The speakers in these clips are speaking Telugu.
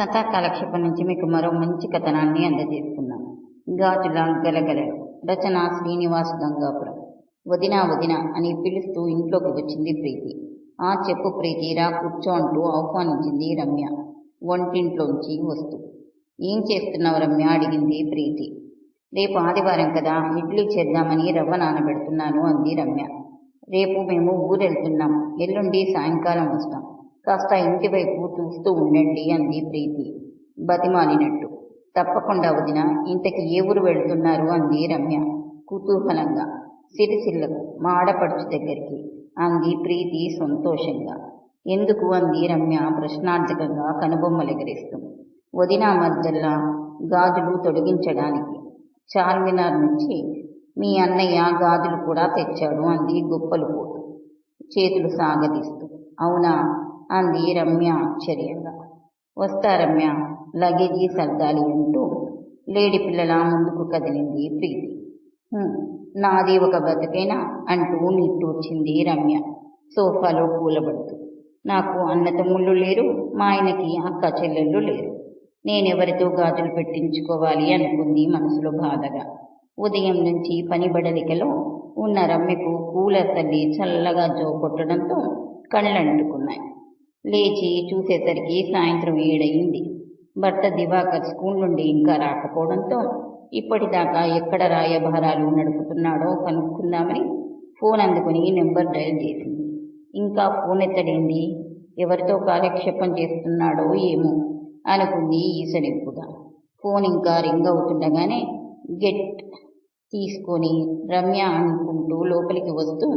కథా కాలక్షేపం నుంచి మీకు మరో మంచి కథనాన్ని అందజేస్తున్నాం. గాజుల గలగల రచన శ్రీనివాస్ గంగాపురం. వదినా వదిన అని పిలుస్తూ ఇంట్లోకి వచ్చింది ప్రీతి. ఆ చెప్పు ప్రీతి రా కూర్చో అంటూ ఆహ్వానించింది రమ్య. వంటింట్లోంచి వస్తూ. ఏం చేస్తున్నావు రమ్య? అడిగింది ప్రీతి. రేపు ఆదివారం కదా ఇడ్లీ చేద్దామని రవ్వ నానబెడుతున్నాను అంది రమ్య. రేపు మేము ఊరెళ్తున్నాం. ఎల్లుండి సాయంకాలం వస్తాం. కాస్త ఇంటి వైపు చూస్తూ ఉండండి అంది ప్రీతి. బతిమాలినట్టు. తప్పకుండా వదిన ఇంతకి ఏ ఊరు వెళ్తున్నారు? అంది రమ్య కుతూహలంగా. సిరిసిల్లకు మా ఆడపడుచు దగ్గరికి. అంది ప్రీతి సంతోషంగా. ఎందుకు? అంది రమ్య ప్రశ్నార్థకంగా కనుబొమ్మలెగరేస్తూ. వదిన మధ్యల్లా గాజులు తొడిగించడానికి. చార్మినార్ నుంచి మీ అన్నయ్య గాజులు కూడా తెచ్చాడు అంది గొప్పలు పోతూ. చేతులు సాగదీస్తూ. అవునా? అంది రమ్య ఆశ్చర్యంగా. వస్తా రమ్య లగేజీ సర్దాలి అంటూ లేడి పిల్లల ముందుకు కదిలింది ప్రీతి. నాది ఒక బతుకేనా? అంటూ నిట్టూర్చింది రమ్య. సోఫాలో కూలబడుతూ. నాకు అన్న తమ్ముళ్ళు లేరు మా ఆయనకి అక్క చెల్లెళ్ళు లేరు. నేనెవరితో గాజులు పెట్టించుకోవాలి? అనుకుంది మనసులో బాధగా. ఉదయం నుంచి పని బడలికలో ఉన్న రమ్యకు కూలర్ తల్లి చల్లగా జో కొట్టడంతో కళ్ళంటుకున్నాయి. లేచి చూసేసరికి సాయంత్రం ఏడయింది. భర్త దివాకర్ స్కూల్ నుండి ఇంకా రాకపోవడంతో ఇప్పటిదాకా ఎక్కడ రాయభారాలు నడుపుతున్నాడో కనుక్కుందామని ఫోన్ అందుకుని నెంబర్ డయల్ చేసింది. ఇంకా ఫోన్ ఎత్తడింది? ఎవరితో కాలక్షేపం చేస్తున్నాడో ఏమో అనుకుంది ఈసడింపుగా ఫోన్ ఇంకా రింగ్ అవుతుండగానే గెట్ తీసుకొని రమ్య అనుకుంటూ లోపలికి వస్తూ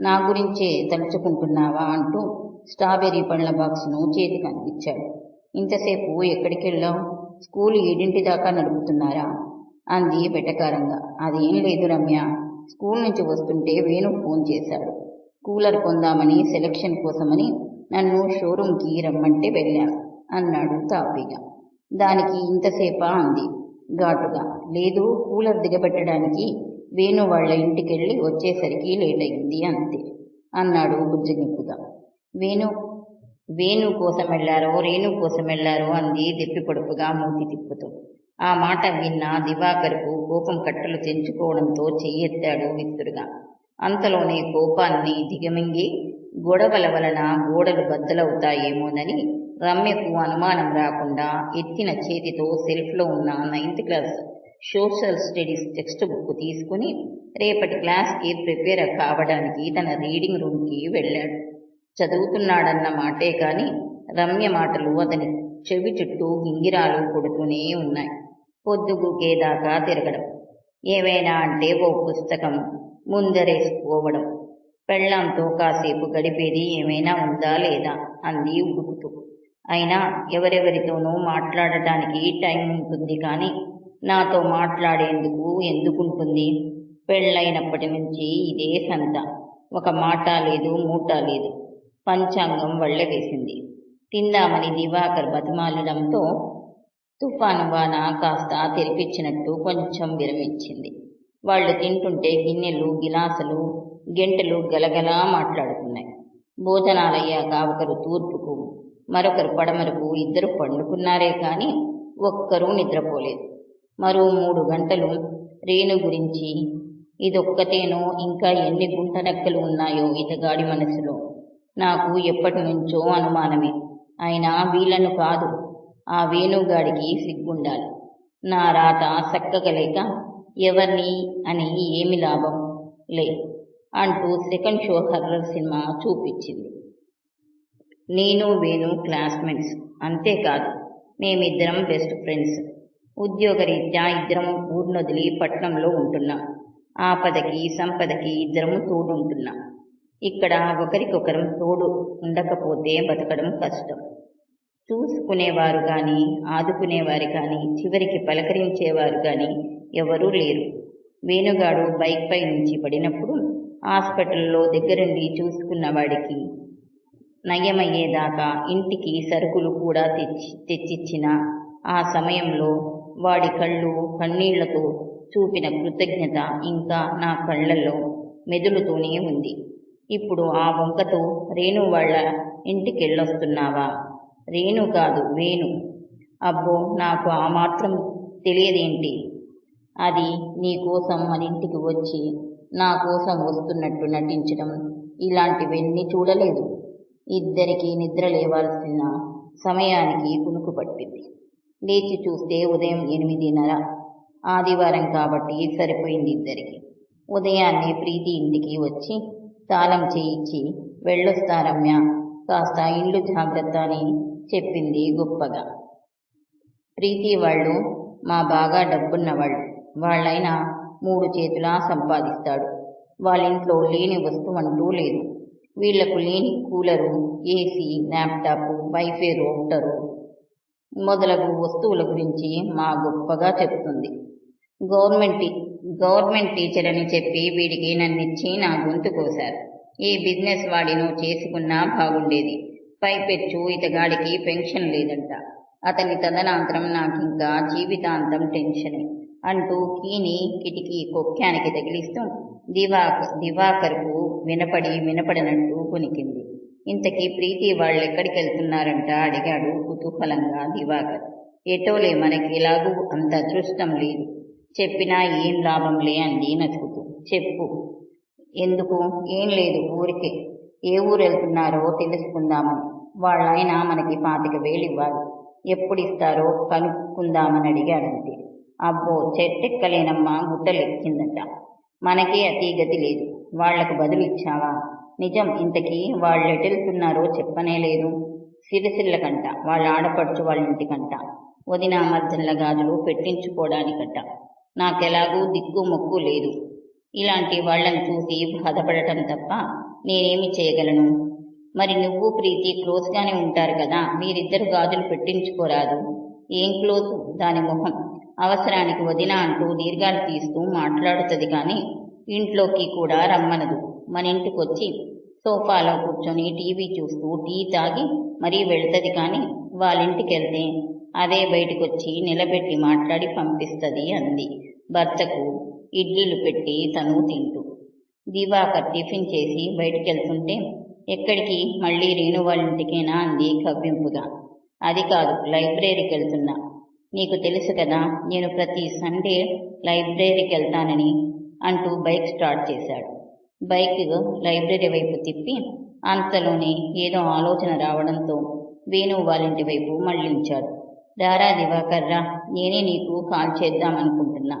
నా గురించే తలుచుకుంటున్నావా అంటూ స్ట్రాబెర్రీ పండ్ల బాక్స్ను చేతికి అందించాడు. ఇంతసేపు ఎక్కడికి వెళ్ళావు? స్కూల్ ఏడింటి దాకా నడుపుతున్నారా? అంది వెటకారంగా. అదేం లేదు రమ్య. స్కూల్ నుంచి వస్తుంటే వేణు ఫోన్ చేశాడు. కూలర్ కొందామని సెలక్షన్ కోసమని నన్ను షోరూంకి రమ్మంటే వెళ్ళాను అన్నాడు తాపీగా. దానికి ఇంతసేపా? అంది. ఘాటుగా. లేదు కూలర్ దిగబెట్టడానికి వేణు వాళ్ళ ఇంటికెళ్ళి వచ్చేసరికి లేట్ అయింది అంతే అన్నాడు బుజ్జగింపుగా. వేణు వేణు కోసం వెళ్ళారో రేణు కోసం వెళ్ళారో అంది దెప్పి పొడుపుగా మూతి తిప్పుతూ. ఆ మాట విన్న దివాకర్కు కోపం కట్టలు తెంచుకోవడంతో చెయ్యెత్తాడు విస్తురుగా అంతలోనే కోపాన్ని దిగమింగి గొడవల వలన గోడలు బద్దలవుతాయేమోనని రమ్యకు అనుమానం రాకుండా ఎత్తిన చేతితో సెల్ఫ్లో ఉన్న ninth class social studies text book తీసుకుని రేపటి క్లాస్కి ప్రిపేర్ కావడానికి తన రీడింగ్ రూమ్కి వెళ్ళాడు. చదువుతున్నాడన్న మాటే కాని రమ్య మాటలు అతని చెవి చుట్టూ గింగిరాలు కొడుతూనే ఉన్నాయి. పొద్దుగుకేదాకా తిరగడం. ఏవైనా అంటే ఓ పుస్తకం ముందరేసుకోవడం. పెళ్ళాంతో కాసేపు గడిపేది ఏమైనా ఉందా లేదా అంది ఉడుకుతూ. అయినా ఎవరెవరితోనూ మాట్లాడటానికి టైం ఉంటుంది కానీ నాతో మాట్లాడేందుకు ఎందుకుంటుంది? పెళ్ళైనప్పటి నుంచి ఇదే సంత. ఒక మాట లేదు మూట లేదు. పంచాంగం వేసింది తిందామని దివాకర్ బతిమాలడంతో తుఫాను వాన కాస్త తెరిపించినట్టు కొంచెం విరమించింది. వాళ్ళు తింటుంటే గిన్నెలు గిలాసులు గెంటలు గలగలా మాట్లాడుకున్నాయి భోజనాలయ్యాక ఒకరు తూర్పుకు మరొకరు పడమరకు ఇద్దరు పండుకున్నారే కానీ ఒక్కరూ నిద్రపోలేదు. మరో మూడు గంటలు రేణు గురించి ఇదొక్కతేనో ఇంకా ఎన్ని గుంటనక్కలు ఉన్నాయో ఇతగాడి మనసులో. నాకు ఎప్పటి నుంచో అనుమానమే. అయినా వీళ్ళను కాదు ఆ వేణుగాడికి సిగ్గుండాలి. నా రాత సక్కగలేక ఎవరిని అని ఏమి లాభం? లే అంటూ సెకండ్ షో హర్రర్ సినిమా చూపించింది. నేను వేణు క్లాస్మేట్స్. అంతేకాదు మేమిద్దరం బెస్ట్ ఫ్రెండ్స్. ఉద్యోగరీత్యా ఇద్దరం ఊర్నొదిలి పట్నంలో ఉంటున్నాం. ఆపదకి సంపదకి ఇద్దరము తోడుంటున్నాం. ఇక్కడ ఒకరికొకరం తోడు ఉండకపోతే బతకడం కష్టం. చూసుకునేవారు కానీ ఆదుకునేవారు కానీ చివరికి పలకరించేవారు కానీ ఎవరూ లేరు. వేణుగాడు బైక్పై నుంచి పడినప్పుడు హాస్పిటల్లో దగ్గరుండి చూసుకున్నవాడికి నయమయ్యేదాకా ఇంటికి సరుకులు కూడా తెచ్చి తెచ్చిచ్చిన ఆ సమయంలో వాడి కళ్ళు కన్నీళ్ళతో చూపిన కృతజ్ఞత ఇంకా నా కళ్ళల్లో మెదులుతూనే ఉంది. ఇప్పుడు ఆ వంకతో రేణు వాళ్ళ ఇంటికెళ్ళొస్తున్నావా? రేణు కాదు వేణు. అబ్బో నాకు ఆ మాత్రం తెలియదేంటి? అది నీ కోసం మన ఇంటికి వచ్చి నా కోసం వస్తున్నట్టు నటించడం ఇలాంటివన్నీ చూడలేదు. ఇద్దరికీ నిద్ర లేవాల్సిన సమయానికి కునుకు పట్టింది. లేచి చూస్తే ఉదయం ఎనిమిదిన్నర. ఆదివారం కాబట్టి సరిపోయింది ఇద్దరికి. ఉదయాన్నే ప్రీతి ఇంటికి వచ్చి తాళం చేయించి వెళ్ళొస్తా రమ్య కాస్త ఇల్లు జాగ్రత్త అని చెప్పింది గొప్పగా. ప్రీతి వాళ్ళు మా బాగా డబ్బున్న వాళ్ళు మూడు చేతులా సంపాదిస్తాడు. వాళ్ళింట్లో లేని వస్తువు అంటూ లేదు. వీళ్ళకు లేని cooler AC laptop WiFi router మొదలగు వస్తువుల గురించి మా గొప్పగా చెప్తుంది. గవర్నమెంట్ గవర్నమెంట్ టీచర్ అని చెప్పి వీడికి నన్నిచ్చి నా గొంతు కోశారు. ఈ బిజినెస్ వాడినో చేసుకున్నా బాగుండేది. పైపెచ్చు ఇతగాడికి పెన్షన్ లేదంట. అతని తదనంతరం నాకింకా జీవితాంతం టెన్షనే అంటూ కీని కిటికీ కొక్కానికి తగిలిస్తూ దివాక్ దివాకర్కు వినపడి వినపడనట్టు కొనికింది. ఇంతకీ ప్రీతి వాళ్ళెక్కడికి వెళ్తున్నారంట అడిగాడు కుతూహలంగా దివాకర్. ఎటోలే మనకి ఎలాగూ అంత అదృష్టం లేదు. చెప్పినా ఏం లాభంలే అంది నచ్చుకుతూ చెప్పు. ఎందుకు? ఏం లేదు ఊరికే. ఏ ఊరు వెళ్తున్నారో తెలుసుకుందామని. వాళ్ళైనా మనకి పాతిక వేలు ఇవ్వాలి ఎప్పుడు ఇస్తారో కనుక్కుందామని అడిగాడంతే అబ్బో చెట్టెక్కలేనమ్మా గుట్టలెక్కిందట మనకే అతీగతి లేదు. వాళ్ళకు బదులు ఇచ్చావా నిజం ఇంతకీ వాళ్ళు ఎటెళ్తున్నారో చెప్పనే లేదు. సిరిసిల్లకంట. వాళ్ళ ఆడపడుచు వాళ్ళ ఇంటికంట వదిన మర్దన్ల గాజులు పెట్టించుకోవడానికట నాకెలాగూ దిక్కు మొక్కు లేదు. ఇలాంటి వాళ్ళని చూసి బాధపడటం తప్ప నేనేమి చేయగలను? మరి నువ్వు ప్రీతి క్లోజ్గానే ఉంటారు కదా మీరిద్దరు గాజులు పెట్టించుకోరాదు. ఏం క్లోజ్? దాని మొహం. అవసరానికి వదిన అంటూ దీర్ఘాలు తీస్తూ మాట్లాడుతుంది కానీ ఇంట్లోకి కూడా రమ్మనదు. మన ఇంటికొచ్చి సోఫాలో కూర్చొని టీవీ చూస్తూ టీ తాగి మరీ వెళ్తుంది కానీ వాళ్ళింటికి వెళ్తే అదే బయటకొచ్చి నిలబెట్టి మాట్లాడి పంపిస్తుంది అంది. భర్తకు ఇడ్లీలు పెట్టి తను తింటూ. దివాకర్ టిఫిన్ చేసి బయటికెళ్తుంటే ఎక్కడికి? మళ్ళీ రేణు వాళ్ళ ఇంటికేనా అంది కవ్వింపుగా. అది కాదు లైబ్రరీకి వెళ్తున్నా నీకు తెలుసు కదా నేను ప్రతి సండే లైబ్రరీకి వెళ్తానని అంటూ బైక్ స్టార్ట్ చేశాడు. బైక్ లైబ్రరీ వైపు తిప్పి అంతలోనే ఏదో ఆలోచన రావడంతో వేణు వాళ్ళింటి వైపు మళ్ళించాడు రారా దివాకర్ రా నేనే నీకు కాల్ చేద్దాం అనుకుంటున్నా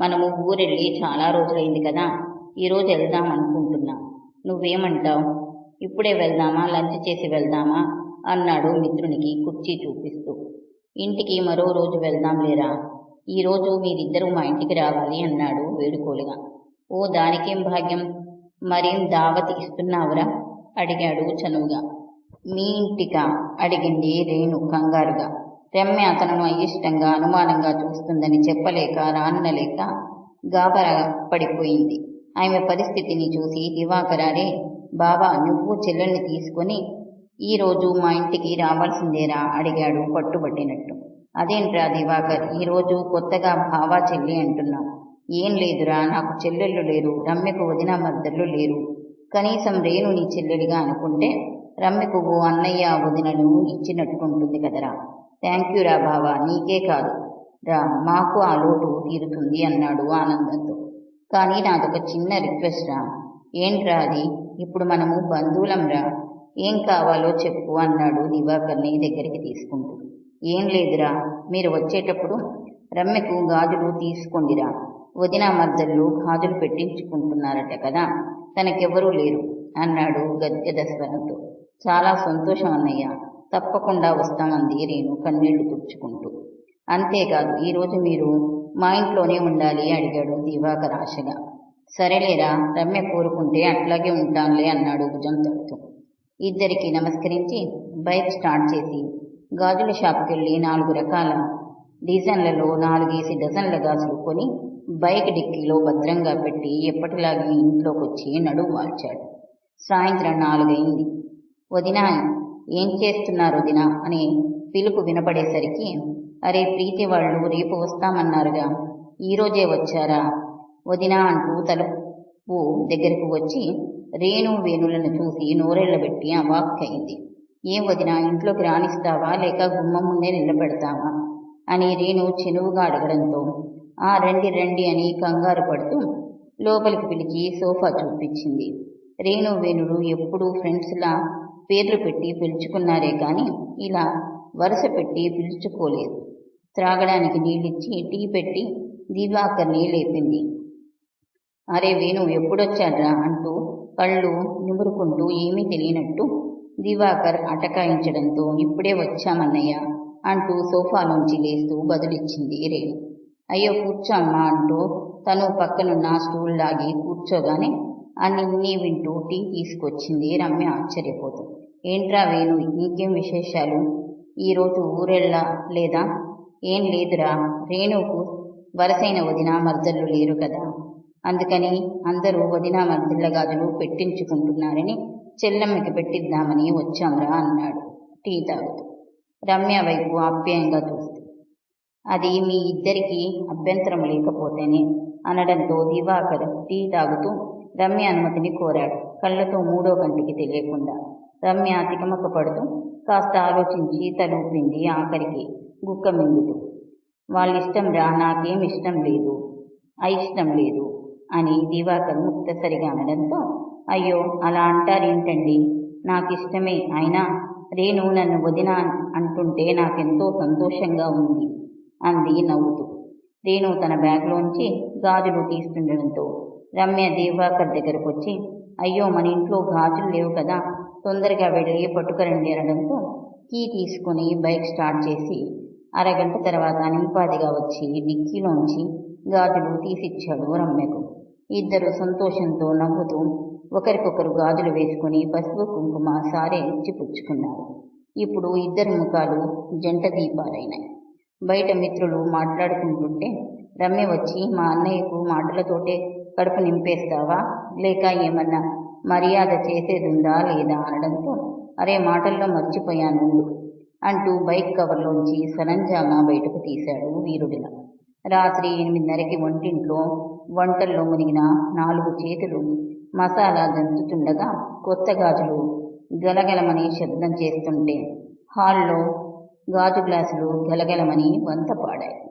మనము ఊరెళ్ళి చాలా రోజులైంది కదా ఈరోజు వెళ్దాం అనుకుంటున్నా నువ్వేమంటావు? ఇప్పుడే వెళ్దామా లంచ్ చేసి వెళ్దామా? అన్నాడు మిత్రునికి కుర్చీ చూపిస్తూ. ఇంటికి మరో రోజు వెళ్దాం లేరా? ఈరోజు మీరిద్దరూ మా ఇంటికి రావాలి అన్నాడు వేడుకోలుగా. ఓ దానికేం భాగ్యం? మరేం దావతి ఇస్తున్నావురా? అడిగాడు చనువుగా. మీ ఇంటికా? అడిగింది రేణు కంగారుగా. రమ్య అతను అయిష్టంగా అనుమానంగా చూస్తుందని చెప్పలేక రానలేక గాబరా పడిపోయింది ఆమె పరిస్థితిని చూసి దివాకరారే బాబా నువ్వు చెల్లెల్ని తీసుకొని ఈరోజు మా ఇంటికి రావాల్సిందేరా? అడిగాడు పట్టుబట్టినట్టు. అదేంట్రా దివాకర్ ఈరోజు కొత్తగా బావా చెల్లి అంటున్నావు ఏం లేదురా నాకు చెల్లెళ్ళు లేరు రమ్యకు వదిన మద్దళ్ళు లేరు. కనీసం రేణు నీ చెల్లెలిగా అనుకుంటే రమ్యకు ఓ అన్నయ్య వదినను ఇచ్చినట్టుకుంటుంది కదరా. థ్యాంక్ యూ రా బావా నీకే కాదు. రా మాకు ఆ లోటు తీరుతుంది అన్నాడు ఆనందంతో. కానీ నాదొక చిన్న రిక్వెస్ట్ రా. ఏంట్రా అది? ఇప్పుడు మనము బంధువులం రా. ఏం కావాలో చెప్పు అన్నాడు దివాకర్ని దగ్గరికి తీసుకుంటూ. ఏం లేదురా మీరు వచ్చేటప్పుడు రమ్యకు గాజులు తీసుకోండిరా వదిన మద్దళ్ళు గాజులు పెట్టించుకుంటున్నారట కదా. తనకెవరూ లేరు అన్నాడు గద్గద స్వరంతో చాలా సంతోషం అన్నయ్య. తప్పకుండా వస్తామంది రేణు కన్నీళ్ళు తుడుచుకుంటూ. అంతేకాదు ఈరోజు మీరు మా ఇంట్లోనే ఉండాలి అడిగాడు దివాకర్ ఆశగా. సరేలేరా రమ్య కోరుకుంటే అట్లాగే ఉంటాంలే అన్నాడు భుజం తడుతూ. ఇద్దరికి నమస్కరించి బైక్ స్టార్ట్ చేసి గాజుల షాప్కి వెళ్ళి నాలుగు రకాల డిజైన్లలో నాలుగేసి డజన్ల గాజులు కొని బైక్ డిక్కీలో భద్రంగా పెట్టి ఎప్పటిలాగే ఇంట్లోకి వచ్చి నడువు వాల్చాడు సాయంత్రం నాలుగైంది. వదినా ఏం చేస్తున్నారు వదినా అనే పిలుపు వినపడేసరికి అరే ప్రీతి వాళ్ళు రేపు వస్తామన్నారుగా. ఈరోజే వచ్చారా? వదినా అంటూ తలుపు దగ్గరకు వచ్చి రేణు వేణులను చూసి నోరెళ్ళబెట్టి అవాక్కయింది ఏం వదినా ఇంట్లోకి రాణిస్తావా? లేక గుమ్మం ముందే నిలబెడతావా? అని రేణు చెనువుగా అడగడంతో ఆ రండి రండి అని కంగారు పడుతూ లోపలికి పిలిచి సోఫా చూపించింది. రేణు వేణుడు ఎప్పుడూ ఫ్రెండ్స్లా పేర్లు పెట్టి పిలుచుకున్నారే కానీ ఇలా వరుస పెట్టి పిలుచుకోలేదు. త్రాగడానికి నీళ్ళిచ్చి టీ పెట్టి దివాకర్ని లేపింది. అరే వేణు ఎప్పుడొచ్చాడ్రా అంటూ కళ్ళు నిమురుకుంటూ ఏమీ తెలియనట్టు దివాకర్ అటకాయించడంతో ఇప్పుడే వచ్చామన్నయ్య అంటూ సోఫాలోంచి లేస్తూ బదులిచ్చింది రేణు. అయ్యో కూర్చోమ్మా అంటూ తను పక్కనున్న స్టూల్ లాగి కూర్చోగానే అన్ని వింటూ టీ తీసుకొచ్చింది రమ్య ఆశ్చర్యపోతూ. ఏంట్రా వేణు ఇంకేం విశేషాలు? ఈరోజు ఊరెళ్ళా లేదా? ఏం లేదురా. రేణుకు వరసైన వదిన మర్దళ్ళు లేరు కదా. అందుకని అందరూ వదిన మర్దళ్ళ గాజులు పెట్టించుకుంటున్నారని చెల్లమ్మకి పెట్టిద్దామని వచ్చాంరా అన్నాడు. టీ తాగుతూ. రమ్య వైపు ఆప్యాయంగా చూస్తూ. అది మీ ఇద్దరికీ అభ్యంతరం లేకపోతేనే అనడంతో దివాకర్ టీ తాగుతూ రమ్య అనుమతిని కోరాడు. కళ్ళతో మూడో కంటికి తెలియకుండా. రమ్య అతికమకపడుతూ కాస్త ఆలోచించి తలూపింది ఆఖరికి గుక్క మింగుతూ. వాళ్ళిష్టం నాకేం ఇష్టం లేదు. అయిష్టం లేదు అని దివాకర్ ముక్తసరిగా అనడంతో అయ్యో అలా అంటారేంటండి? నాకిష్టమే అయినా? రేణు నన్ను వదిన అంటుంటే నాకెంతో సంతోషంగా ఉంది అంది నవ్వుతూ. రేణు తన బ్యాగ్లోంచి గాజులు తీస్తుండడంతో రమ్య దివాకర్ దగ్గరకు వచ్చి అయ్యో మన ఇంట్లో గాజులు లేవు కదా తొందరగా వెళ్ళి పట్టుకురండి అనడంతో కీ తీసుకుని బైక్ స్టార్ట్ చేసి అరగంట తర్వాత నింపాదిగా వచ్చి డిక్కీలోంచి గాజులు తీసిచ్చాడు రమ్యకు. ఇద్దరు సంతోషంతో నవ్వుతూ ఒకరికొకరు గాజులు వేసుకుని పసుపు కుంకుమ సారే ఇచ్చి పుచ్చుకున్నారు. ఇప్పుడు ఇద్దరి ముఖాలు జంట దీపాలైనాయి. బయట మిత్రులు మాట్లాడుకుంటుంటే రమ్య వచ్చి మా అన్నయ్యకు మాటలతోటే కడుపు నింపేస్తావా? లేక ఏమన్నా మర్యాద చేసేదుందా లేదా అనడంతో అరే మాటల్లో మర్చిపోయాను అంటూ బైక్ కవర్లోంచి సరంజామా బయటకు తీశాడు వీరుడిలా. రాత్రి ఎనిమిదిన్నరకి వంటింట్లో వంటల్లో మునిగిన నాలుగు చేతులు మసాలా దంచుతుండగా కొత్త గాజులు గలగలమని శబ్దం చేస్తుంటే హాల్లో గాజు గ్లాసులు గలగలమని వంత పాడాయి.